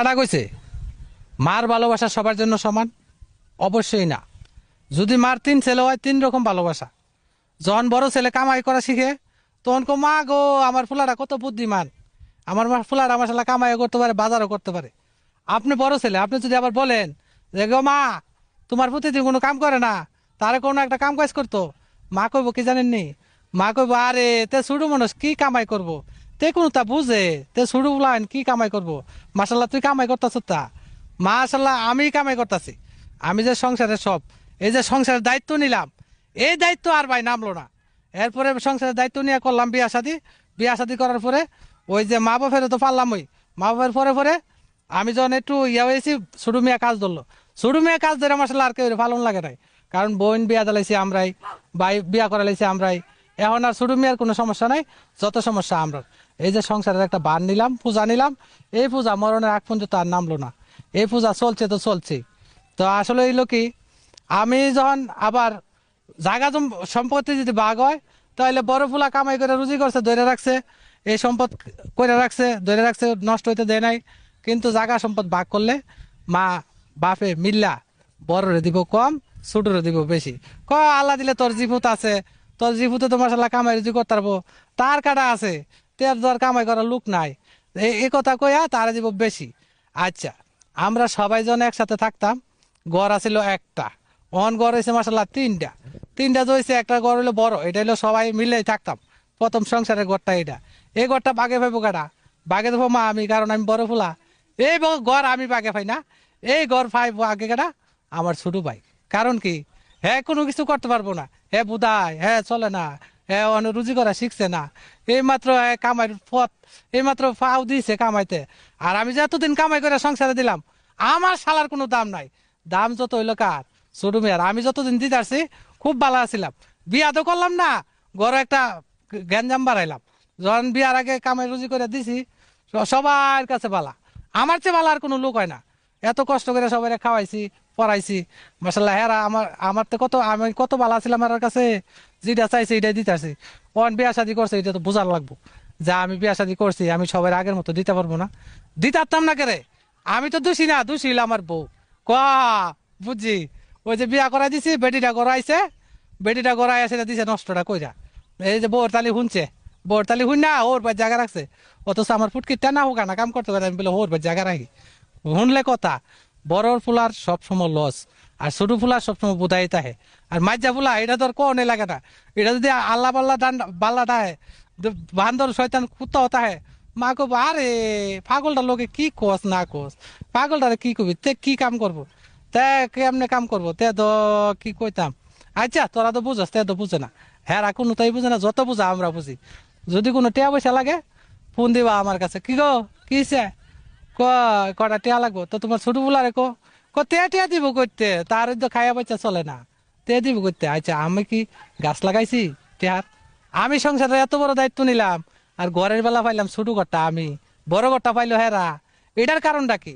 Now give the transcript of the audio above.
কাটা কইছে, মার ভালোবাসা সবার জন্য সমান? অবশ্যই না। যদি মার তিন ছেলে হয়, তিন রকম ভালোবাসা। যখন বড় ছেলে কামাই করা শিখে, তখন কো মা গো, আমার ফুলারা কত বুদ্ধিমান। আমার মা ফুলারা আমার সালা কামাইও করতে পারে, বাজারও করতে পারে। আপনি বড় ছেলে, আপনি যদি আবার বলেন যে, গো মা, তোমার প্রতিদিন কোনো কাম করে না, তারে কোনো একটা কাম কাজ করতো? মা কইব, কি জানেননি? মা কইব, আরে, তে ছোট মানুষ কি কামাই করব? তে কোনো তা বুঝে। তে ছোট বলান কি কামাই করব? মাসাল্লাহ তুই কামাই করতাছ তা? মাসাল্লাহ আমি কামাই করতাছি। আমি যে সংসারের সব, এই যে সংসারের দায়িত্ব নিলাম, এই দায়িত্ব আর ভাই নামলো না। এরপরে সংসারের দায়িত্ব নিয়ে করলাম বিয়া শাদি। বিয়া শাদি করার পরে ওই যে মা বাপের তো পারলাম ওই। মা বাপের পরে পরে আমি যখন একটু ইয়া হয়েছি ছোটো মেয়ে কাজ ধরলো। ছোটো মেয়ে কাজ ধরে মশলা আর কেউ পালন লাগে নাই। কারণ বোন বিয়া দিলাইছি আমরাই, ভাই বিয়া করালাইছি আমরাই। এখন আর ছোটো মেয়ের কোনো সমস্যা নাই, যত সমস্যা আমরা এই যে সংসারের একটা বান নিলাম, পূজা নিলাম, এই পূজা মরণের আগ পর্যন্ত আর নামলো না। এই পূজা চলছে তো চলছেই তো আসলে এইলো কি, আমি যখন আবার জায়গা সম্পত্তি যদি ভাগ হয়, তাহলে বড় ফুলা কামাই করে রুজি করছে, ধরে রাখছে। এই সম্পদ করে রাখছে, ধরে রাখছে, নষ্ট হইতে দেয় নাই। কিন্তু জায়গা সম্পদ ভাগ করলে মা বাপে মিল্লা, বড়রে দিব কম, ছোটরে দিব বেশি। ক আল্লাহ দিলে তোর জিভুত আছে তোর জিভুতে তো মশলা কামাই রুজি করতে তার কাটা আছে তের ধর কামাই করার লোক নাই। এই কথা কইয়া তারা দিব বেশি। আচ্ছা আমরা সবাই জন একসাথে থাকতাম, গড় আছিল একটা। অন গড় হয়েছে মাসাল্লাহ তিনটা। তিনটা হয়েছে একটা গড় হলো বড়, এটা হলো সবাই মিলে থাকতাম। প্রথম সংসারের গড়টা এটা এই গড়টা বাগে পাইবো কাটা বাগে দেবো মা আমি, কারণ আমি বড় ফুলা। এই গড় আমি বাগে পাই না। এই গড় পাই আগে কাটা আমার ছোট ভাই। কারণ কি? হ্যাঁ কোনো কিছু করতে পারব না। হ্যাঁ বুধায় হ্যাঁ চলে না। হ্যাঁ অন্য রুজি করা শিখছে না। এই মাত্র কামাইয়ের পথ এই মাত্র ফাও দিয়েছে কামাইতে। আর আমি যে এতদিন কামাই করে সংসারে দিলাম, আমার শালার কোনো দাম নাই। দাম যত হইল কার? ছোট মেয়ার। আমি যতদিন দিতে আসছি, খুব ভালো আছিলাম। বিয়া তো করলাম না, ঘরে একটা গ্যাঞ্জাম বাড়াইলাম। যখন বিয়ার আগে কামাই রুজি করে দিছি সবার কাছে বালা। আমার চেয়ে ভালো আর কোনো লোক হয় না। এত কষ্ট করে সবাই খাওয়াইছি পড়াইছি। মাসাল্লাহ হেরা আমার আমার তো কত, আমি কত ভালো ছিলাম আমার কাছে। যেটা চাইছে এটাই দিতে আসি। অন বিয়া শাদি করছে, এটা তো বোঝার লাগবো। যা আমি বিয়া শাদি করছি, আমি সবার আগের মতো দিতে পারব না। দিতে পারতাম না কেরে? আমি তো দোষী না, দোষী আমার বউ। ক? বুঝছি? ওই যে বিয়া করাই দিছি, বেটিটা করাইছে বেটিটা করাই আছে দিছে নষ্টটা কইরা। এই যে বউর তালি শুনছে বউর তালি শুন না, ওর বাড়ি জায়গা রাখছে। অথচ আমার ফুটকি না হোক না কাম করতে পারে আমি বলে ওর বাড়ি জায়গা রাখি। শুনলে কথা। বড় ফুলার সবসময় লস আর ছোট ফুলার সবসময় বুধাই তাহে আর মাজ্জা ফুলা এটা তোর কনে লাগে না এটা যদি আল্লাহ পাল্লা ডান বাল্লা তাহে বান্দর শয়তান কুত্তাও তাহে মা কব আরে পাগলটা লোকে কি কোস না কোস পাগলটারে কি কবি? তে কি কাম করব তে কেমনে কাম করব তে তো কি কইতাম আচ্ছা তোরা তো বুঝস তে তো বুঝে না। হ্যাঁ কোনো তাই বুঝে না, যত বুঝা আমরা বুঝি যদি কোনো টিয়া পয়সা লাগে, ফোন দিবা আমার কাছে। কি গো, কি হইছে? ক কটা টিয়া লাগবো? তো তোমার ছোট বুলারে কো ক টিয়া টিয়া দিব করতে তার তো খাইয়া বাচ্চা চলে না। তে দিব করতে আচ্ছা আমি কি গাছ লাগাইছি টিয়ার? আমি সংসারে এত বড় দায়িত্ব নিলাম, আর ঘরের বেলা পাইলাম ছোট ঘরটা আমি, বড় ঘরটা পাইলো হেরা। এটার কারণটা কি?